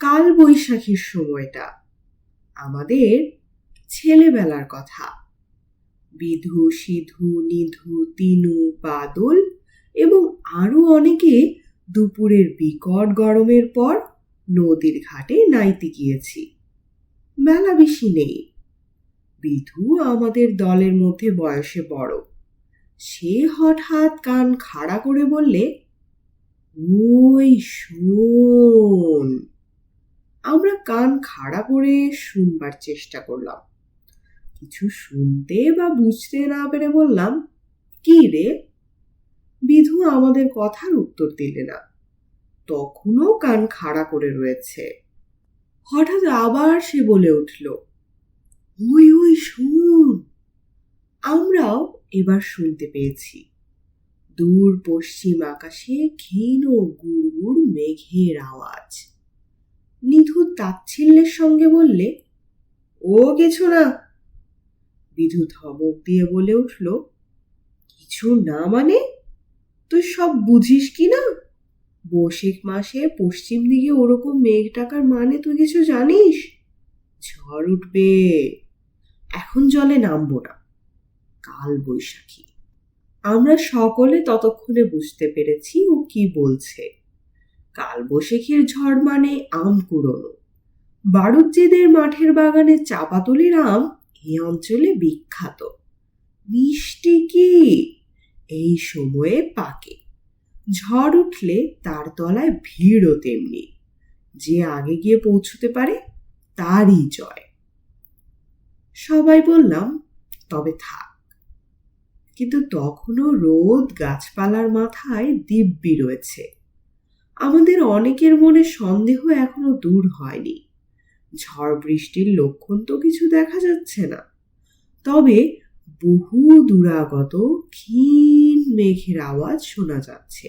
কাল বৈশাখীর সময়টা। আমাদের ছেলেবেলার কথা। বিধু, সিধু, নিধু, তিনু, বাদল এবং আরও অনেকে দুপুরের বিকট গরমের পর নদীর ঘাটে নাইতে গিয়েছি। মেলা বেশি নেই। বিধু আমাদের দলের মধ্যে বয়সে বড়। সে হঠাৎ কান খাড়া করে বললে, ওই শোন আমরা কান খাড়া করে শুনবার চেষ্টা করলাম। কিছু শুনতে বা বুঝতে না পেরে বললাম, কি রে? বিধু আমাদের কথার উত্তর দিলে না। তখনও কান খাড়া করে রয়েছে। হঠাৎ আবার সে বলে উঠল, ওই ওই, শুন। আমরাও এবার শুনতে পেয়েছি। দূর পশ্চিম আকাশে ক্ষীণ গুড়গুড় মেঘের আওয়াজ। নিধু তাচ্ছিল্যের সঙ্গে বললে, ও কিছু না। বিধু ধমক দিয়ে বলে উঠল, কিছু না মানে? তুই সব বুঝিস কি না? বৈশাখ মাসে পশ্চিম দিকে ওরকম মেঘ টাকার মানে তুই কিছু জানিস? ঝড় উঠবে। এখন জলে নামবো না। কাল বৈশাখী। আমরা সকলে ততক্ষণে বুঝতে পেরেছি ও কি বলছে। কাল বৈশাখীর ঝড় মানে আম কুড়োনো। বারুজ্জিদের মাঠের বাগানে চাপাতুলির আম এই অঞ্চলে বিখ্যাত। মিষ্টি কি? এই সময়ে পাকে। ঝড় উঠলে তার তলায় ভিড়ও তেমনি। যে আগে গিয়ে পৌঁছতে পারে, তারই জয়। সবাই বললাম, তবে থাক। কিন্তু তখনও রোদ গাছপালার মাথায় দিব্যি রয়েছে। আমাদের অনেকের মনে সন্দেহ এখনও দূর হয়নি। ঝড় বৃষ্টির লক্ষণ তো কিছু দেখা যাচ্ছে না। তবে বহু দূরাগত ক্ষীণ মেঘের আওয়াজ শোনা যাচ্ছে।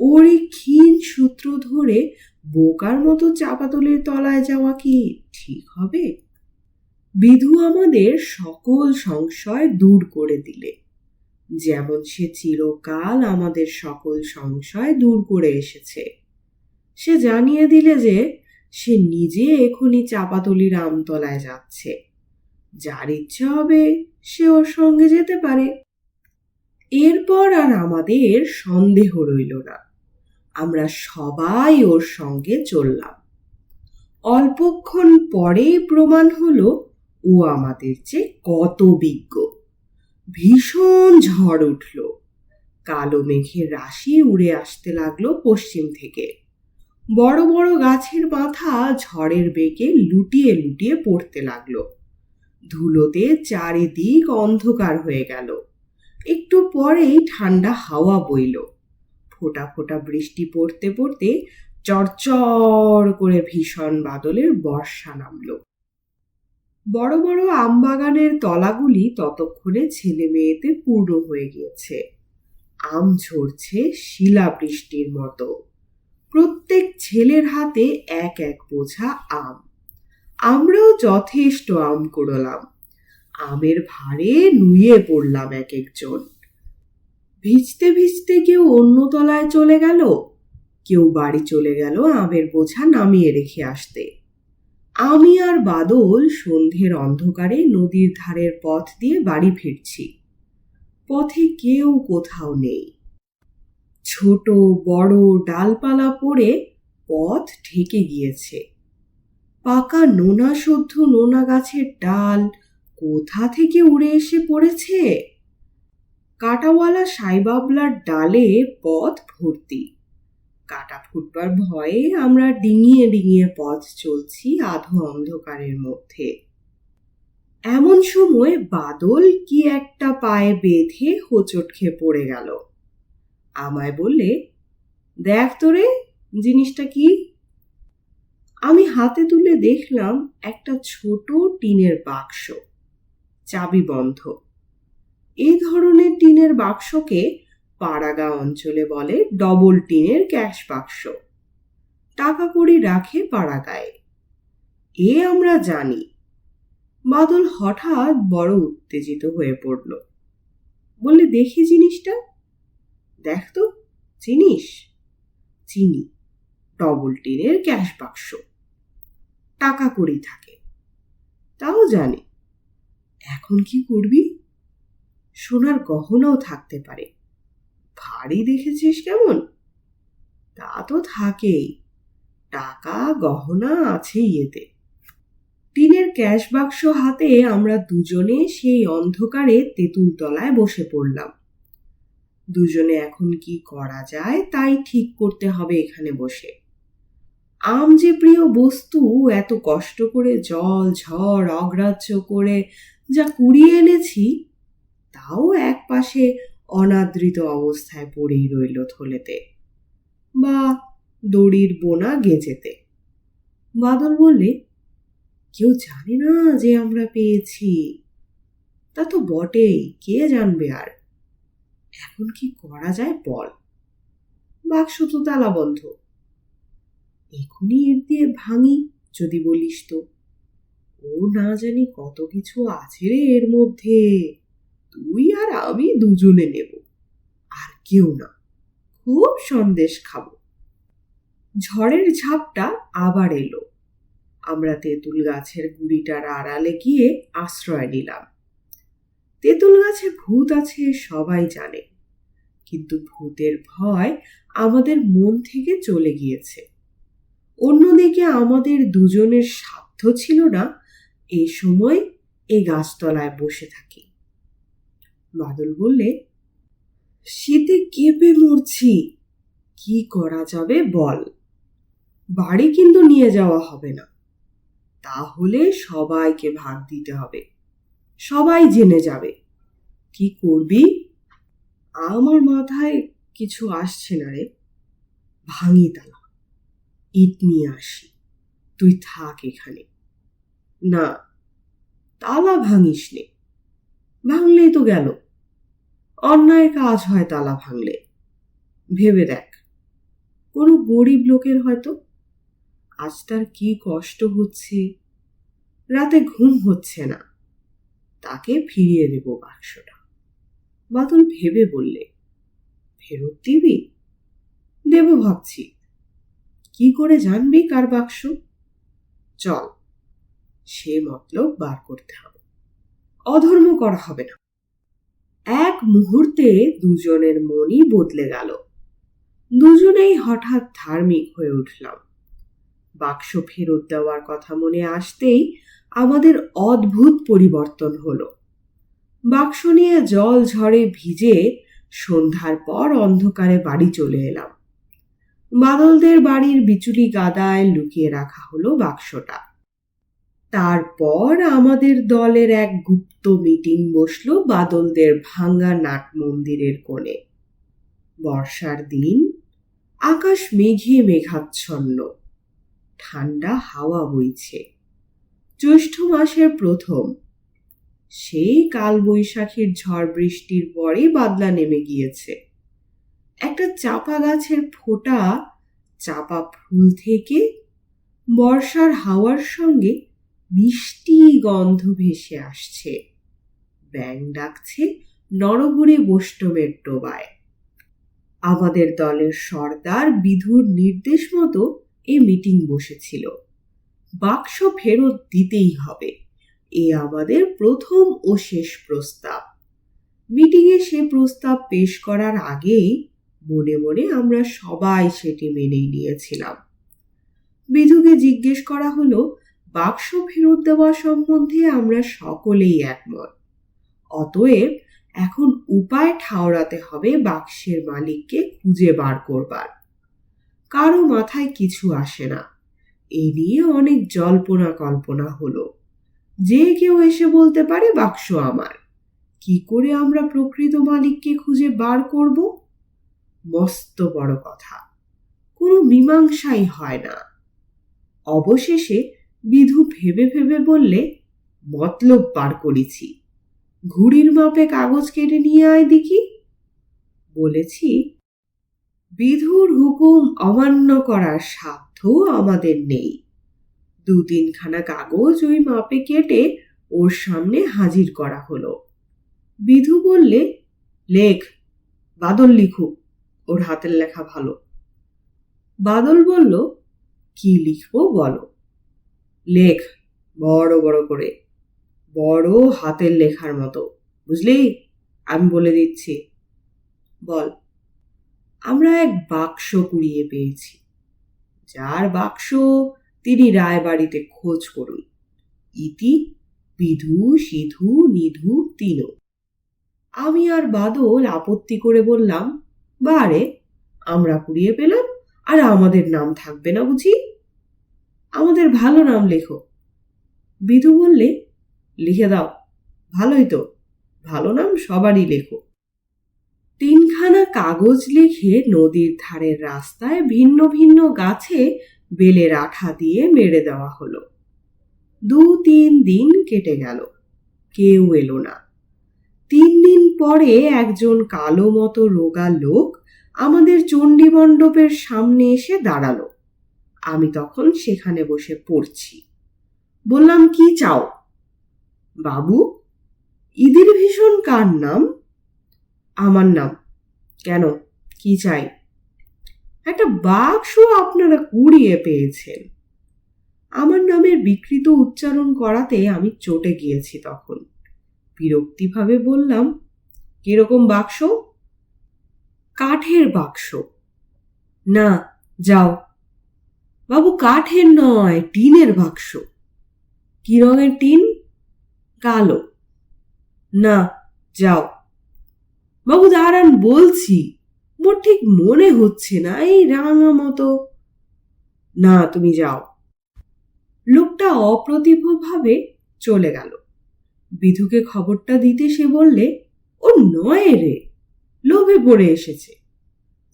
ওর এই ক্ষীণ সূত্র ধরে বোকার মতো চাপাতলের তলায় যাওয়া কি ঠিক হবে? বিধু আমাদের সকল সংশয় দূর করে দিলে। যেমন সে চিরকাল আমাদের সকল সংশয় দূর করে এসেছে। সে জানিয়ে দিলে যে, সে নিজে এখনই চাপাতলির আমতলায় যাচ্ছে। যার ইচ্ছা হবে সে ওর সঙ্গে যেতে পারে। এরপর আর আমাদের সন্দেহ রইল না। আমরা সবাই ওর সঙ্গে চললাম। অল্পক্ষণ পরে প্রমাণ হলো, ও আমাদের চেয়ে কত বিজ্ঞ। ভীষণ ঝড় উঠল। কালো মেঘের রাশি উড়ে আসতে লাগল পশ্চিম থেকে। বড় বড় গাছের মাথা ঝড়ের বেগে লুটিয়ে লুটিয়ে পড়তে লাগল। ধুলোতে চারিদিক অন্ধকার হয়ে গেল। একটু পরেই ঠান্ডা হাওয়া বইল। ফোঁটা ফোঁটা বৃষ্টি পড়তে পড়তে চড়চড় করে ভীষণ বাদলের বর্ষা নামলো। বড় বড় আমবাগানের তলাগুলি ততক্ষণে ছেলে মেয়েতে পূর্ণ হয়ে গিয়েছে। আম ঝরছে শিলা বৃষ্টির মতো। প্রত্যেক ছেলের হাতে এক এক বোঝা আম। আমরাও যথেষ্ট আম কুড়োলাম। আমের ভারে নুয়ে পড়লাম এক একজন। ভিজতে ভিজতে কেউ অন্য তলায় চলে গেল? কেউ বাড়ি চলে গেল আমের বোঝা নামিয়ে রেখে আসতে। আমি আর বাদল সন্ধ্যের অন্ধকারে নদীর ধারের পথ দিয়ে বাড়ি ফিরছি। পথে কেউ কোথাও নেই। ছোট, বড় ডালপালা পড়ে পথ ঢেকে গিয়েছে। পাকা নোনা সদ্য নোনা গাছের ডাল কোথা থেকে উড়ে এসে পড়েছে? কাটাওয়ালা সাইবাবলার ডালে পথ ভর্তি। কাটা ফুটবার ভয়ে আমরা ডিঙিয়ে ডিঙিয়ে পথ চলছি আধো অন্ধকারের মধ্যে। এমন সময় বাদল কি একটা পায়ে বেঁধে হোঁচট খেয়ে পড়ে গেল। আমায় বললে, দেখ তোরে জিনিসটা কি? আমি হাতে তুলে দেখলাম একটা ছোট টিনের বাক্স, চাবি বন্ধ। এই ধরনের টিনের বাক্সকে পাড়াগা অঞ্চলে বলে ডবল টিনের ক্যাশ বাক্স টাকা কড়ি রাখে পাড়াগায়ে। এ আমরা জানি। বাদল হঠাৎ বড় উত্তেজিত হয়ে পড়ল। বললে, দেখি জিনিসটা। দেখ তো, চিনিস? চিনি। ডবল টিনের ক্যাশ বাক্স টাকা কড়ি থাকে। তাও জানি। এখন কি করবি? সোনার গহনাও থাকতে পারে। ভারী দেখেছিস কেমন? তা তো থাকেই। টাকা, গহনা আছেই এতে টিনের ক্যাশ বাক্স হাতে আমরা দুজনে সেই অন্ধকারে তেঁতুল তলায় বসে পড়লাম। দুজনে এখন কি করা যায় তাই ঠিক করতে হবে এখানে বসে। আম যে প্রিয় বস্তু, এত কষ্ট করে জল, ঝড়, অগ্রাহ্য করে যা কুড়িয়ে এনেছি, তাও এক পাশে অনাদৃত অবস্থায় পড়েই রইল থলেতে বা দড়ির বোনা গেজেতে। বাদল বললে, কেউ জানে না যে আমরা পেয়েছি। তা তো বটেই, কে জানবে আর? এখন কি করা যায় বল। বাক্স তো তালা বন্ধ। এখনই এর দিয়ে ভাঙি, যদি বলিস তো। ও না জানি কত কিছু আছে রে এর মধ্যে। তুই আর আমি দুজনে নেব। আর কেউ না। খুব সন্দেশ খাব। ঝড়ের ঝাপটা আবার এলো। আমরা তেঁতুল গাছের গুড়িটার আড়ালে গিয়ে আশ্রয় নিলাম। তেঁতুল গাছে ভূত আছে সবাই জানে। কিন্তু ভূতের ভয় আমাদের মন থেকে চলে গিয়েছে। অন্যদিকে আমাদের দুজনের সাধ্য ছিল না। এ সময় এই গাছতলায় বসে থাকি। বাদল বললে, শীতে কেঁপে মরছি। কি করা যাবে বল। বাড়ি কিন্তু নিয়ে যাওয়া হবে না। তাহলে সবাইকে ভাগ দিতে হবে। সবাই জেনে যাবে। কি করবি? আমার মাথায় কিছু আসছে না রে। ভাঙি তালা। ইট নিয়ে আসি। তুই থাক এখানে। না, তালা ভাঙিস নে ভাঙলেই তো গেল। অন্যায় কাজ হয় তালা ভাঙলে। ভেবে দেখ, কোনো গরিব লোকের হয়তো আজ তার কি কষ্ট হচ্ছে, রাতে ঘুম হচ্ছে না। তাকে ফিরিয়ে দেব বাক্সটা। বাদল ভেবে বললে, ফেরত দিবি? দেব ভাবছি। কি করে জানবি কার বাক্স? চল, সে মতলব বার করতে হবে। অধর্ম করা হবে না। এক মুহূর্তে দুজনের মনই বদলে গেল। দুজনেই হঠাৎ ধার্মিক হয়ে উঠলাম। বাক্স ফেরত দেওয়ার কথা মনে আসতেই আমাদের অদ্ভুত পরিবর্তন হলো। বাক্স নিয়ে জল ঝড়ে ভিজে সন্ধ্যার পর অন্ধকারে বাড়ি চলে এলাম। বাদলদের বাড়ির বিচুলি গাদায় লুকিয়ে রাখা হলো বাক্সটা। তারপর আমাদের দলের এক গুপ্ত মিটিং বসল বাদলদের ভাঙ্গা নাট মন্দিরের কোণে। বর্ষার দিন আকাশ মেঘে মেঘাচ্ছন্ন, ঠান্ডা হাওয়া বইছে। জ্যৈষ্ঠ মাসের প্রথম, সেই কাল বৈশাখীর ঝড় বৃষ্টির পরে বাদলা নেমে গিয়েছে। একটা চাপা গাছের ফোঁটা চাপা ফুল থেকে বর্ষার হাওয়ার সঙ্গে মিষ্টি গন্ধ ভেসে আসছে। ব্যাং ডাকছে নরহরে বৈষ্ণবের ডোবায়। আমাদের দলের সর্দার বিধুর নির্দেশ মতো এ মিটিং বসেছিল। বাক্স ফেরত দিতেই হবে। এ আমাদের প্রথম ও শেষ প্রস্তাব। মিটিংয়ে সে প্রস্তাব পেশ করার আগেই মনে মনে আমরা সবাই সেটি মেনেই নিয়েছিলাম। বিধুকে জিজ্ঞেস করা হলো বাক্স ফেরত দেওয়া সম্বন্ধে আমরা সকলেই একমত। অতএব এখন উপায় ঠাওরাতে হবে বাক্সের মালিককে খুঁজে বার করবার। কারও মাথায় কিছু আসে না। এ নিয়ে অনেক জল্পনা কল্পনা হলো। যে কেউ এসে বলতে পারে, বাক্স আমার। কি করে আমরা প্রকৃত মালিককে খুঁজে বার করব? মস্ত বড় কথা। কোনো মীমাংসাই হয় না। অবশেষে বিধু ভেবে ভেবে বললে, মতলব বার করেছি। ঘুড়ির মাপে কাগজ কেটে নিয়ে আয় দেখি। বলেছি, বিধুর হুকুম অমান্য করার সাধ্য আমাদের নেই। দু তিনখানা কাগজ ওই মাপে কেটে ওর সামনে হাজির করা হলো। বিধু বললে, লেখ, বাদল লিখুক, ওর হাতের লেখা ভালো। বাদল বলল, কি লিখব বলো? লেখ, বড় বড় করে। বড় হাতের লেখার মতো। বুঝলি? আমি বলে দিচ্ছি। বল। আমরা এক বাক্স কুড়িয়ে পেয়েছি। যার বাক্স তিনি রায়বাড়িতে খোঁজ করুন। ইতি, বিধু, সিধু, নিধু তিন আমি আর বাদল আপত্তি করে বললাম, বারে, আমরা কুড়িয়ে পেলাম, আর আমাদের নাম থাকবে না বুঝি? আমাদের ভালো নাম লেখো। বিধু বললে, লিখে দাও। ভালোই তো, ভালো নাম সবারই লেখো। তিনখানা কাগজ লিখে নদীর ধারের রাস্তায় ভিন্ন ভিন্ন গাছে বেলের আঠা দিয়ে মেরে দেওয়া হলো। দু তিন দিন কেটে গেল, কেউ এলো না। তিন দিন পরে একজন কালো মতো রোগা লোক আমাদের চণ্ডী মণ্ডপের সামনে এসে দাঁড়াল। আমি তখন সেখানে বসে পড়ছি। বললাম, কি চাও? বাবু ঈদের ভীষণ কার নাম? আমার নাম। কেন? কি চাই? একটা বাক্স আপনারা কুড়িয়ে পেয়েছেন। আমার নামের বিকৃত উচ্চারণ করাতে আমি চটে গিয়েছি তখন। বিরক্তিভাবে বললাম, কীরকম বাক্স? কাঠের বাক্স। না, যাও। বাবু, কাঠের নয়, টিনের বাক্স। কি রঙের টিন? কালো। না, যাও। বাবু, দাঁড়ান, বলছি। মোর ঠিক মনে হচ্ছে না, এই রাঙা মতো। না, তুমি যাও। লোকটা অপ্রতিভভাবে চলে গেল। বিধুকে খবরটা দিতে সে বললে, ও নয় রে, লোভে পড়ে এসেছে।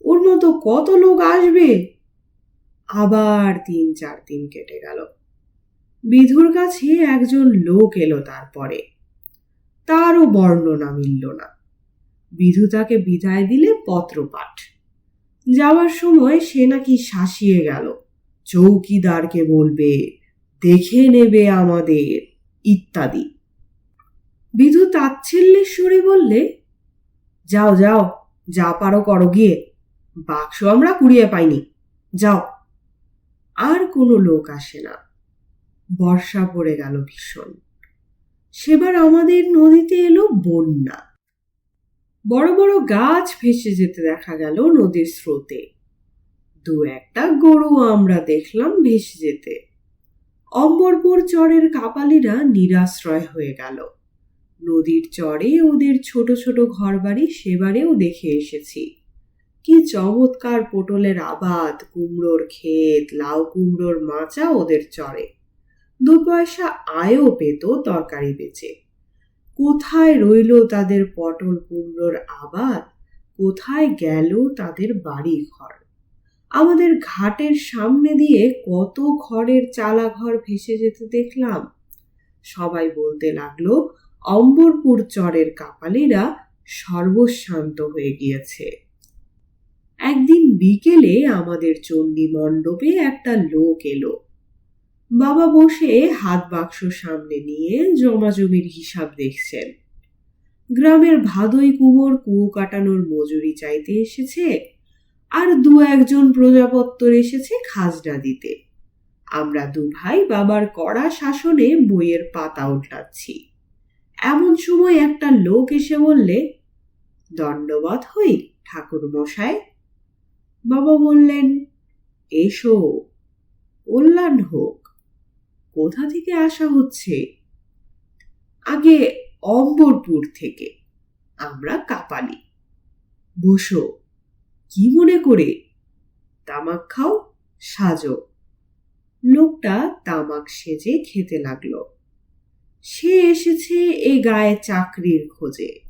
ওর মতো কত লোক আসবে? আবার তিন চার দিন কেটে গেল। বিধুর কাছে একজন লোক এলো তারপরে। তারও বর্ণনা মিলল না। বিধু তাকে বিদায় দিলে পত্রপাঠ। যাওয়ার সময় সে নাকি শাসিয়ে গেল। চৌকিদারকে বলবে, দেখে নেবে আমাদের, ইত্যাদি। বিধু তাচ্ছিল্যের সুরে বললে, যাও যাও, যা পারো করো গিয়ে। বাক্স আমরা কুড়িয়ে পাইনি। যাও। আর কোনো লোক আসে না। বর্ষা পড়ে গেল ভীষণ। সেবার আমাদের নদীতে এলো বন্যা। বড় বড় গাছ ভেসে যেতে দেখা গেল নদীর স্রোতে। দু একটা গরু আমরা দেখলাম ভেসে যেতে। অম্বরপুর চরের কাপালিরা নিরাশ্রয় হয়ে গেল। নদীর চরে ওদের ছোট ছোট ঘরবাড়ি সেবারেও দেখে এসেছি। কি চমৎকার পটলের আবাদ, কুমড়োর ক্ষেত, লাউ কুমড়োর মাচা ওদের চরে। দু পয়সা আয়ও পেত তরকারি বেচে। কোথায় রইল তাদের পটল কুমড়োর আবাদ? কোথায় গেল তাদের বাড়ি ঘর আমাদের ঘাটের সামনে দিয়ে কত ঘরের চালা ঘর ভেসে যেতে দেখলাম। সবাই বলতে লাগল, অম্বরপুর চরের কাপালিরা সর্বশান্ত হয়ে গিয়েছে। একদিন বিকেলে আমাদের চণ্ডী মণ্ডপে একটা লোক এলো। বাবা বসে হাত বাক্স সামনে নিয়ে জমাজমির হিসাব দেখছেন। গ্রামের ভাদই কুমোর কুয়ো কাটানোর মজুরি চাইতে এসেছে আর দু একজন প্রজাপত্তর এসেছে খাজনা দিতে। আমরা দু ভাই বাবার কড়া শাসনে বইয়ের পাতা উল্টাচ্ছি। এমন সময় একটা লোক এসে বললে দণ্ডবাদ হই ঠাকুর মশাই বাবা বললেন, এসো, কল্যাণ হোক। কোথা থেকে আসা হচ্ছে? আগে অম্বরপুর থেকে। আমরা কাপালি। বসো, কি মনে করে? তামাক খাও, সাজো। লোকটা তামাক সেজে খেতে লাগল। সে এসেছে এ গায়ে চাকরির খোঁজে।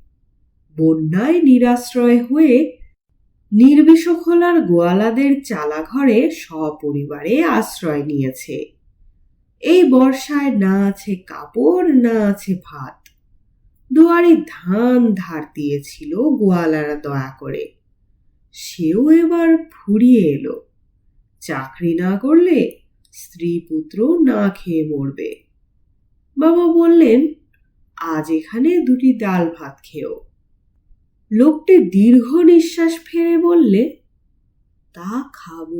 বন্যায় নিরাশ্রয় হয়ে নির্বিষখোলার গোয়ালাদের চালাঘরে সপরিবারে আশ্রয় নিয়েছে। এই বর্ষায় না আছে কাপড়, না আছে ভাত। দুয়ারে ধান ধার দিয়েছিল গোয়ালারা দয়া করে। সেও এবার ফুরিয়ে এলো। চাকরি না করলে স্ত্রী পুত্র না খেয়ে মরবে। বাবা বললেন, আজ এখানে দুটি ডাল ভাত খেও। লোকটি দীর্ঘ নিঃশ্বাস ফেলে বললে, তা খাব।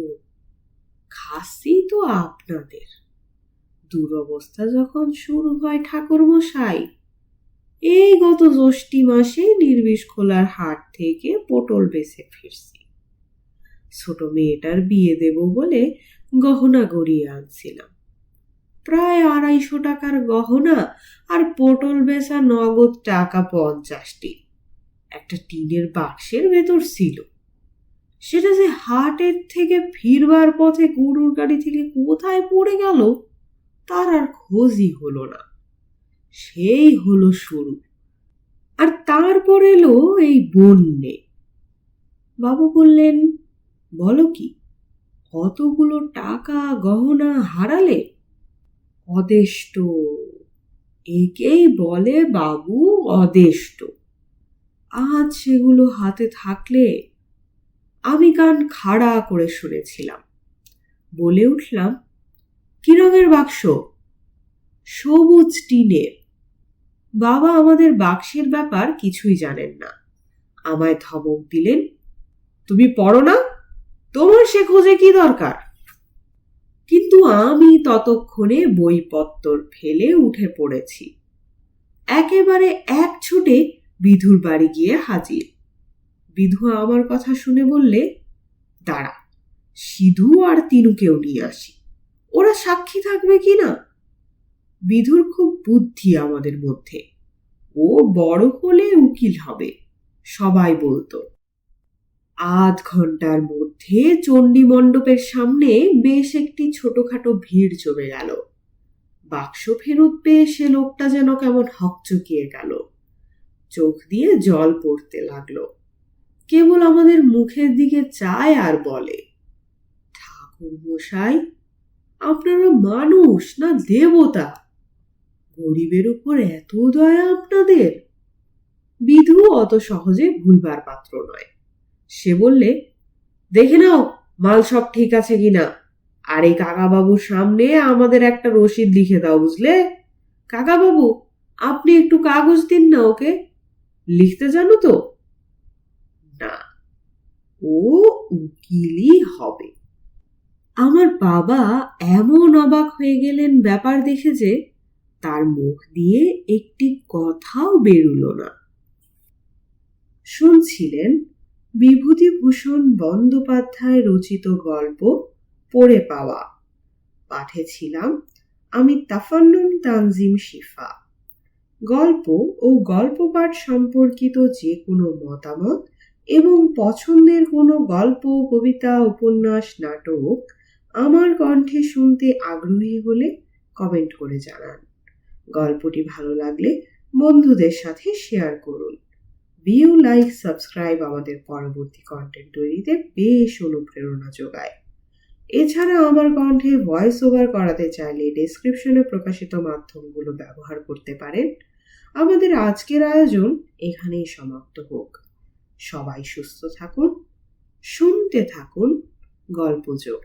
শাস্তি তো আপনাদের। দুরবস্থা যখন শুরু হয় ঠাকুর মশাই এই গত জ্যৈষ্ঠী মাসে নির্বিষ খোলার হাট থেকে পটল বেছে ফিরছি। ছোট মেয়েটার বিয়ে দেব বলে গহনা গড়িয়ে আনছিলাম। প্রায় আড়াইশো টাকার গহনা আর পটল বেচা নগদ টাকা পঞ্চাশটি একটা টিনের বাক্সের ভেতর ছিল। সেটা যে হাটের থেকে ফিরবার পথে গরুর গাড়ি থেকে কোথায় পড়ে গেল, তার আর খোঁজই হলো না। সেই হলো শুরু। আর তারপর এলো এই বন্যে। বাবু বললেন, বলো কি, কতগুলো টাকা গহনা হারালে? অদেষ্ট। একেই বলে বাবু অদেষ্ট। আজ সেগুলো হাতে থাকলে আমি কান খাড়া করে শুনেছিলাম। বলে উঠলাম, কি রঙের বাক্স? সবুজ টিনের। বাবা আমাদের বাক্সের ব্যাপার কিছুই জানেন না। আমায় ধমক দিলেন, তুমি পড়ো না, তোমার সে খোঁজে কি দরকার? কিন্তু আমি ততক্ষণে বইপত্তর ফেলে উঠে পড়েছি। একেবারে এক ছুটে বিধুর বাড়ি গিয়ে হাজির। বিধু আমার কথা শুনে বললে, দাঁড়া, সিধু আর তিনুকেও নিয়ে আসি। ওরা সাক্ষী থাকবে কি না? বিধুর খুব বুদ্ধি আমাদের মধ্যে। ও বড় হলে উকিল হবে, সবাই বলতো। আধ ঘণ্টার মধ্যে চণ্ডী মণ্ডপের সামনে বেশ একটি ছোটখাটো ভিড় জমে গেল। বাক্স ফেরত পেয়ে সে লোকটা যেন কেমন হকচকিয়ে গেল। চোখ দিয়ে জল পড়তে লাগল। কেবল আমাদের মুখের দিকে চায় আর বলে, ঠাকুর মশাই, আপনারা মানুষ না দেবতা? গরিবের উপর এত দয়া আপনাদের? বিধু অত সহজে ভুলবার পাত্র নয়। সে বললে, দেখে নাও, মাল সব ঠিক আছে কিনা? আর এই কাকাবাবুর সামনে আমাদের একটা রসিদ লিখে দাও, বুঝলে? কাকাবাবু, আপনি একটু কাগজ দিন না ওকে? লিখতে জানো তো? না, ও উকিলই হবে। আমার বাবা এমন অবাক হয়ে গেলেন ব্যাপার দেখে যে তার মুখ দিয়ে একটি কথাও বেরুলো না। শুনছিলেন বিভূতিভূষণ বন্দ্যোপাধ্যায় রচিত গল্প পড়ে পাওয়া। পাঠে ছিলাম আমি তাফান্নুম তানজিম শিফা। গল্প ও গল্প পাঠ সম্পর্কিত যে কোনো মতামত এবং পছন্দের কোনো গল্প, কবিতা, উপন্যাস, নাটক আমার কণ্ঠে শুনতে আগ্রহী হলে কমেন্ট করে জানান। গল্পটি ভালো লাগলে বন্ধুদের সাথে শেয়ার করুন। ভিউ লাইক সাবস্ক্রাইব আমাদের পরবর্তী কন্টেন্ট তৈরিতে বেশ অনুপ্রেরণা যোগায়। এছাড়া আমার কণ্ঠে ভয়েস ওভার করাতে চাইলে ডেসক্রিপশনে প্রকাশিত মাধ্যমগুলো ব্যবহার করতে পারেন। আমাদের আজকের আয়োজন এখানেই সমাপ্ত হোক। সবাই সুস্থ থাকুন শুনতে থাকুন গল্পযোগ